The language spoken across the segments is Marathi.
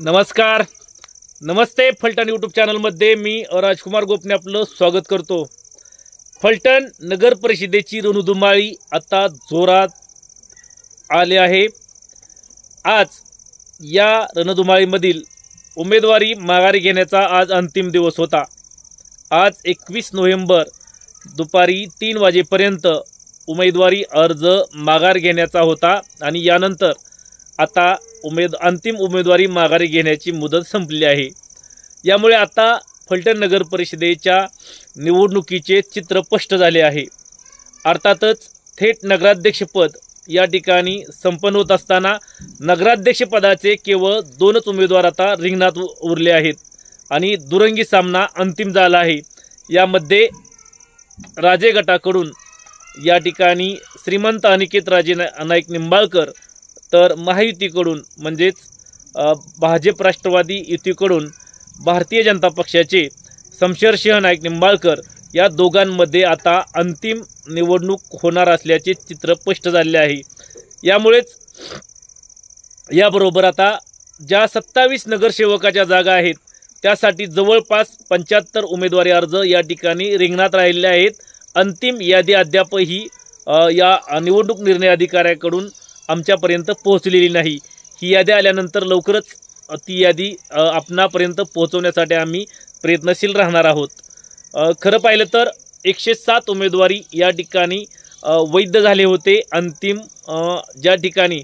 नमस्कार. नमस्ते फलटण यूट्यूब चॅनलमध्ये मी राजकुमार गोपने आपलं स्वागत करतो. फलटण नगर परिषदेची रणधुमाळी आता जोरात आले आहे. आज या रणधुमाळीमधील उमेदवारी माघारी घेण्याचा आज अंतिम दिवस होता. आज एकवीस नोव्हेंबर दुपारी तीन वाजेपर्यंत उमेदवारी अर्ज माघार घेण्याचा होता आणि यानंतर आता उमेद अंतिम उमेदवारी माघारी घेण्याची मुदत संपली आहे. यामुळे आता फलटण नगर परिषदेच्या निवडणुकीचे चित्र स्पष्ट झाले आहे. अर्थातच थेट नगराध्यक्षपद या ठिकाणी संपन्न होत असताना नगराध्यक्षपदाचे केवळ दोनच उमेदवार आता रिंगणात उरले आहेत आणि दुरंगी सामना अंतिम झाला आहे. यामध्ये राजे गटाकडून या ठिकाणी श्रीमंत अनिकेत राजे नाईक निंबाळकर तर महायुतीकडून म्हणजेच भाजप राष्ट्रवादी युतीकडून भारतीय जनता पक्षाचे शमशेरसिंह नाईक निंबाळकर या दोघांमध्ये आता अंतिम निवडणूक होणार असल्याचे चित्र स्पष्ट झाले आहे. यामुळेच याबरोबर आता ज्या सत्तावीस नगरसेवकाच्या जागा आहेत त्यासाठी जवळपास पंच्याहत्तर उमेदवारी अर्ज या ठिकाणी रिंगणात राहिले आहेत. अंतिम यादी अद्यापही या निवडणूक निर्णय अधिकाऱ्याकडून आमच्यापर्यंत पोहोचलेली नाही. ही यादी आल्यानंतर लवकरच ती यादी आपणापर्यंत पोहोचवण्यासाठी आम्ही प्रयत्नशील राहणार आहोत. खरं पाहिलं तर एकशे सात उमेदवारी या ठिकाणी वैध झाले होते. अंतिम ज्या ठिकाणी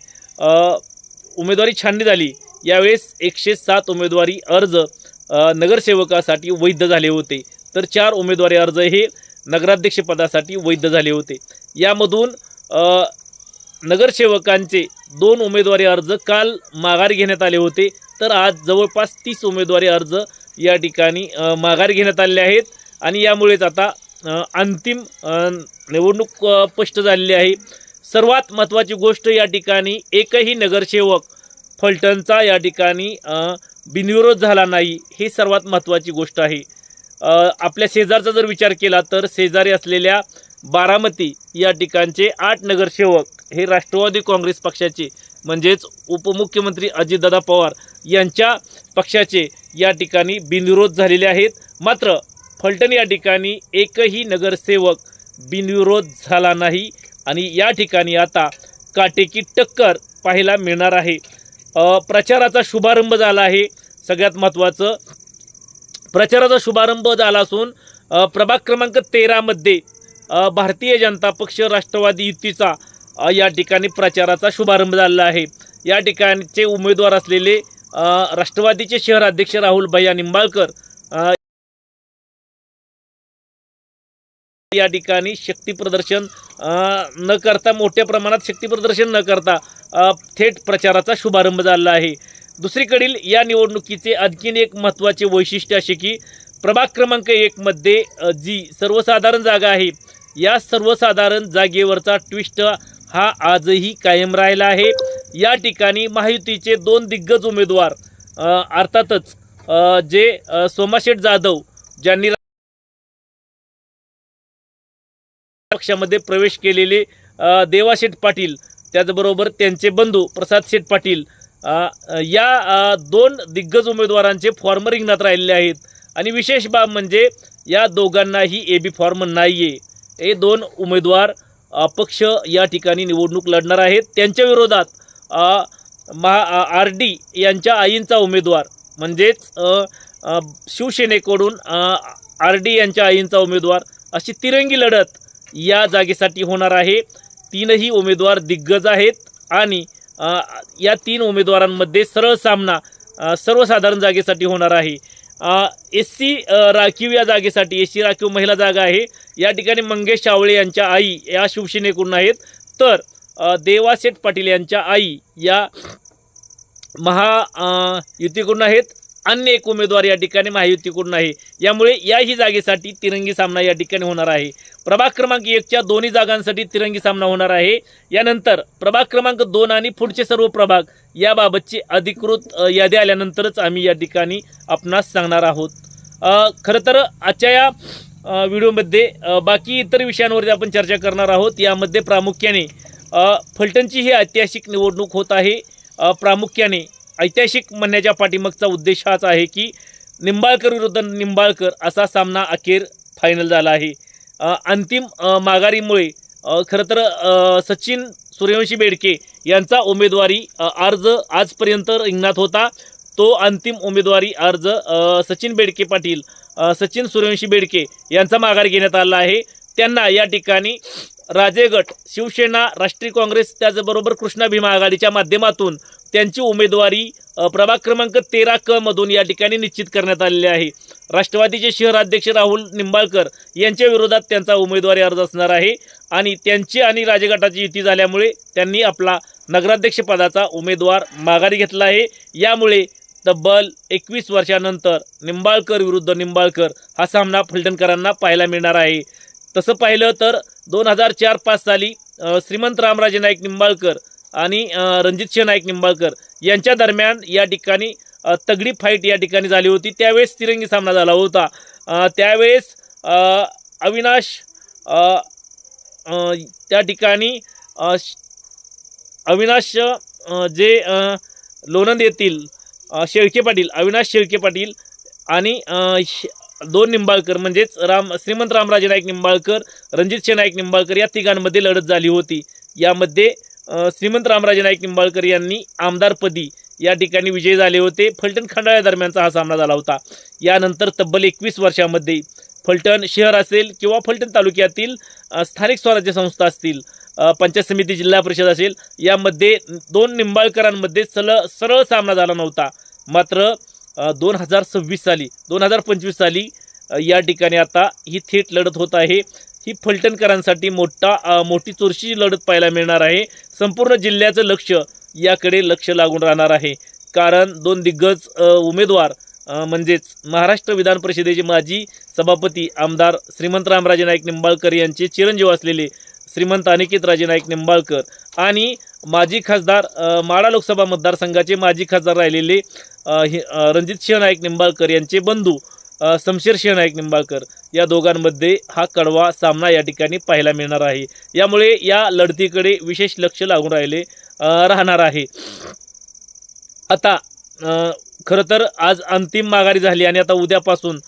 उमेदवारी छाननी झाली यावेळेस एकशे सात उमेदवारी अर्ज नगरसेवकासाठी वैध झाले होते. तर चार उमेदवारी अर्ज हे नगराध्यक्षपदासाठी वैध झाले होते. यामधून नगरसेवकांचे दोन उमेदवारी अर्ज काल माघार घेण्यात आले होते. तर आज जवळपास तीस उमेदवारी अर्ज या ठिकाणी माघार घेण्यात आले आहेत. आणि यामुळेच आता अंतिम निवडणूक स्पष्ट झालेली आहे. सर्वात महत्त्वाची गोष्ट या ठिकाणी एकही नगरसेवक फलटणचा या ठिकाणी बिनविरोध झाला नाही. ही सर्वात महत्त्वाची गोष्ट आहे. आपल्या शेजारचा जर विचार केला तर शेजारी असलेल्या बारामती या ठिकाणचे आठ नगरसेवक हे राष्ट्रवादी काँग्रेस पक्षाचे म्हणजेच उपमुख्यमंत्री अजितदादा पवार यांच्या पक्षाचे या ठिकाणी बिनविरोध झालेले आहेत. मात्र फलटण या ठिकाणी एकही नगरसेवक बिनविरोध झाला नाही आणि या ठिकाणी आता काटेकी टक्कर पाहायला मिळणार आहे. प्रचाराचा शुभारंभ झाला आहे. सगळ्यात महत्त्वाचं प्रचाराचा शुभारंभ झाला असून प्रभाग क्रमांक तेरामध्ये भारतीय जनता पक्ष राष्ट्रवादी युतीचा या ठिकाणी प्रचाराचा शुभारंभ झालेला आहे. या ठिकाणचे उमेदवार असलेले राष्ट्रवादीचे शहर अध्यक्ष राहुल भैया निंबाळकर या ठिकाणी शक्ती प्रदर्शन न करता मोठ्या प्रमाणात शक्तीप्रदर्शन न करता थेट प्रचाराचा शुभारंभ झालेला आहे. दुसरीकडील या निवडणुकीचे आणखीन एक महत्त्वाचे वैशिष्ट्य असे की प्रभाग क्रमांक एकमध्ये जी सर्वसाधारण जागा आहे या सर्वसाधारण जागेवरचा ट्विस्ट हा आजही कायम राहिला आहे. या ठिकाणी महायुतीचे दोन दिग्गज उमेदवार अर्थातच जे सोमाशेठ जाधव ज्यांनी पक्षामध्ये प्रवेश केलेले देवाशेठ पाटील त्याचबरोबर त्यांचे बंधू प्रसाद शेठ पाटील या दोन दिग्गज उमेदवारांचे फॉर्म रिंगणात राहिलेले आहेत. आणि विशेष बाब म्हणजे या दोघांनाही ए बी फॉर्म नाही आहे हे दोन उमेदवार पक्ष या ठिकाणी निवडणूक लढणार आहेत. त्यांच्या विरोधात महा आर डी यांच्या आईंचा उमेदवार म्हणजेच शिवसेनेकडून आर डी यांच्या आईंचा उमेदवार अशी तिरंगी लढत या जागेसाठी होणार आहे. तीनही उमेदवार दिग्गज आहेत आणि या तीन उमेदवारांमध्ये सरळ सामना सर्वसाधारण जागेसाठी होणार आहे. एस सी राखीव या जागेसाठी एस सी राखीव महिला जागा आहे. या ठिकाणी मंगेश सावळे यांच्या आई या शिवसेनेकडून आहेत. तर देवासेठ पाटील यांच्या आई या महा युतीकडून आहेत. अन्य एक उमेदवार या ठिकाणी महायुतीकडून आहे. यामुळे याही जागेसाठी तिरंगी सामना या ठिकाणी होणार आहे. प्रभाग क्रमांक एकच्या दोन्ही जागांसाठी तिरंगी सामना होणार आहे. यानंतर प्रभाग क्रमांक दोन आणि पुढचे सर्व प्रभाग याबाबतची अधिकृत यादी आल्यानंतरच आम्ही या ठिकाणी आपणास सांगणार आहोत. खरं तर आजच्या या व्हिडिओमध्ये बाकी इतर विषयांवरती आपण चर्चा करणार आहोत. यामध्ये प्रामुख्याने फलटणची ही ऐतिहासिक निवडणूक होत आहे. प्रामुख्याने ऐतिहासिक म्हणण्याच्या पाठीमागचा उद्देश हाच आहे की निंबाळकर विरुद्ध निंबाळकर असा सामना अखेर फायनल झाला आहे. अंतिम माघारीमुळे खरं तर सचिन सूर्यवंशी बेडके यांचा उमेदवारी अर्ज आजपर्यंत रिंगणात होता. तो अंतिम उमेदवारी अर्ज सचिन बेडके पाटील सचिन सूर्यवंशी बेडके यांचा माघार घेण्यात आला आहे. त्यांना या ठिकाणी राजेगट शिवसेना राष्ट्रीय काँग्रेस त्याचबरोबर कृष्णा भीमा आघाडीच्या माध्यमातून त्यांची उमेदवारी प्रभाग क्रमांक तेरा क मधून या ठिकाणी निश्चित करण्यात आलेली आहे. राष्ट्रवादीचे शहराध्यक्ष राहुल निंबाळकर यांच्या विरोधात त्यांचा उमेदवारी अर्ज असणार आहे. आणि त्यांची आणि राजगटाची युती झाल्यामुळे त्यांनी आपला नगराध्यक्षपदाचा उमेदवार माघारी घेतला आहे. यामुळे तब्बल एकवीस वर्षानंतर निंबाळकर विरुद्ध निंबाळकर हा सामना फलटणकरांना पाहायला मिळणार आहे. तसं पाहिलं तर दोन हजार चार पाच साली श्रीमंत रामराजे नाईक निंबाळकर आणि रणजितसिंह नाईक निंबाळकर यांच्या दरम्यान या ठिकाणी तगडी फाईट या ठिकाणी झाली होती. त्यावेळेस तिरंगी सामना झाला होता. त्यावेळेस अविनाश त्या ठिकाणी श- अविनाश जे लोणंद येथील शेळके पाटील अविनाश शेळके पाटील आणि दोन निंबाळकर म्हणजेच राम श्रीमंत रामराजे नाईक निंबाळकर रणजित नाईक निंबाळकर या तिघांमध्ये लढत झाली होती. यामध्ये श्रीमंत रामराजे नाईक निंबाळकर यांनी आमदारपदी या ठिकाणी विजयी झाले होते. फलटण खंडाळ्या दरम्यानचा हा सामना झाला होता. यानंतर तब्बल एकवीस वर्षामध्ये फलटण शहर असेल किंवा फलटण तालुक्यातील स्थानिक स्वराज्य संस्था असतील पंचायत समिती जिल्हा परिषद असेल यामध्ये दोन निंबाळकरांमध्ये सल सरळ सामना झाला नव्हता. मात्र दोन हजार सव्वीस साली दोन हजार पंचवीस साली या ठिकाणी आता ही थेट लढत होत आहे. ही फलटणकरांसाठी मोठा मोठी चोरशी लढत पाहायला मिळणार आहे. संपूर्ण जिल्ह्याचं लक्ष याकडे लक्ष लागून राहणार आहे. कारण दोन दिग्गज उमेदवार म्हणजेच महाराष्ट्र विधान परिषदेचे माजी सभापती आमदार श्रीमंत रामराजे नाईक निंबाळकर यांचे चिरंजीव असलेले श्रीमंत अनिकेत राजे नाईक निंबाळकर आणि माजी खासदार माळा लोकसभा मतदारसंघाचे माजी खासदार राहिलेले रणजित हे नाईक निंबाळकर यांचे बंधू अ, शमशेरसिंह नाईक निंबाळकर. या दोघांमध्ये हा कडवा सामना या ठिकाणी पाहायला मिळणार आहे. यामुळे या लढतीकडे विशेष लक्ष लागून राहिले. राहणार आहे. आता खरं तर आज अंतिम माघारी झाली आणि आता उद्यापासून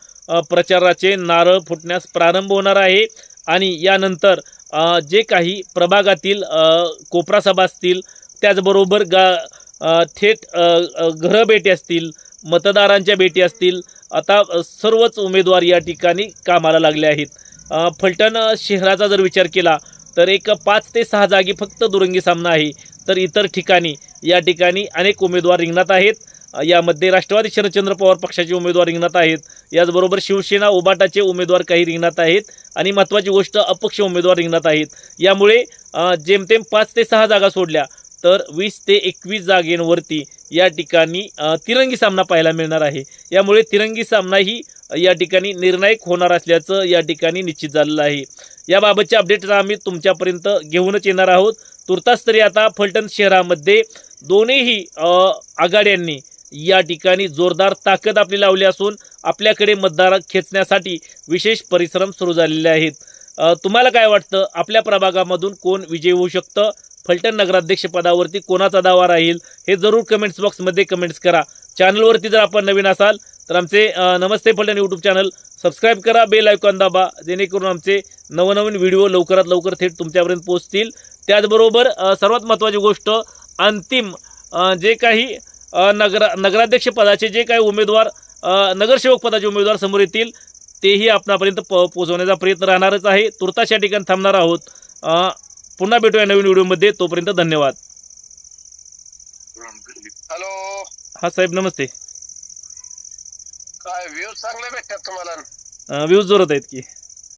प्रचाराचे नारळ फुटण्यास प्रारंभ होणार आहे. आणि यानंतर जे काही प्रभागातील कोपरासभा कोपरा सभा असतील त्याचबरोबर गा थेट घरं भेटी असतील मतदारांच्या भेटी असतील आता सर्वच उमेदवार या ठिकाणी कामाला लागले आहेत. फलटण शहराचा जर विचार केला तर एक पाच ते सहा जागी फक्त दुरंगी सामना आहे. तर इतर ठिकाणी या ठिकाणी अनेक उमेदवार रिंगणात आहेत. यामध्ये राष्ट्रवादी शरदचंद्र पवार पक्षाचे उमेदवार रिंगणात आहेत. याचबरोबर शिवसेना उबाटाचे उमेदवार काही रिंगणात आहेत आणि महत्त्वाची गोष्ट अपक्ष उमेदवार रिंगणात आहेत. यामुळे जेमतेम पाच ते सहा जागा सोडल्या तर वीस ते एकवीस जागेंवरती या ठिकाणी तिरंगी सामना पाहायला मिळणार आहे. यामुळे तिरंगी सामनाही या ठिकाणी निर्णायक होणार असल्याचं या ठिकाणी निश्चित झालेलं आहे. याबाबतचे अपडेट आम्ही तुमच्यापर्यंत घेऊनच येणार आहोत. तुर्तास तरी आता फलटण शहरामध्ये दोन्हीही आघाड्यांनी या ठिकाणी जोरदार ताकद आपली लावली असून आपल्याकडे मतदार खेचण्यासाठी विशेष परिश्रम सुरू झालेले आहेत. तुम्हाला काय वाटतं? आपल्या प्रभागामधून कोण विजयी होऊ शकतं? फलटण नगराध्यक्षपदावरती कोणाचा दावा राहील? हे जरूर कमेंट्स बॉक्समध्ये कमेंट्स करा. चॅनलवरती जर आपण नवीन असाल तर आमचे Namaste Phaltan YouTube channel subscribe करा बेल आयकॉन दाबा जेणेकरून आमचे नवनवीन व्हिडिओ लवकरात लवकर थेट तुमच्यापर्यंत पोहोचतील. त्याचबरोबर सर्वात महत्त्वाची गोष्ट अंतिम जे काही नगरा नगराध्यक्ष पदाचे जे काही उमेदवार नगरसेवक पदाचे उमेदवार समोर येतील तेही आपणापर्यंत प पोहोचवण्याचा प्रयत्न राहणारच आहे. तुर्तास या ठिकाणी थांबणार आहोत. पुन्हा भेटूया नवीन व्हिडिओमध्ये. तोपर्यंत धन्यवाद. हॅलो. हा साहेब नमस्ते. काय व्ह्यूज चांगले भेटतात तुम्हाला? व्ह्यूज जोरत आहेत की.